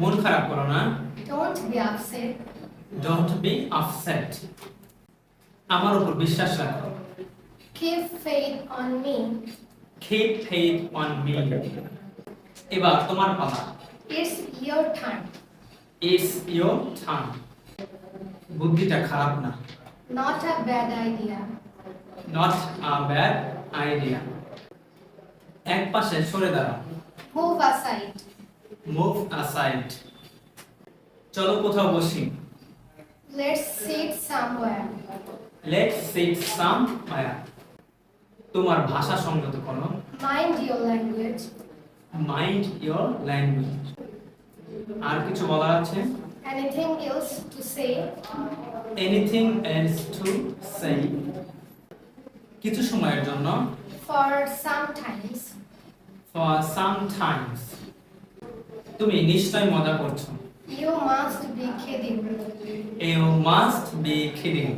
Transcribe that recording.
মন খারাপ করো না Don't be upset. Don't be upset আমার উপর বিশ্বাস রাখো Keep faith on me. Keep faith on me এবার তোমার পালা It's your turn. It's your turn বুদ্ধিটা খারাপ না Not a bad idea. Not a bad idea এক পাশে সরে দাঁড়াও Move aside. মুভ অ্যাসাইড চলো কোথাও বসি। Let's sit somewhere. Let's sit some তোমার ভাষা সংযত করো। Mind your language. Mind your language আর কিছু বলার আছে? Anything else to say? Anything else to say কিছু সময়ের জন্য। For sometimes. For some times তুমি নিশ্চয় মজা করছ। You must be kidding you must be kidding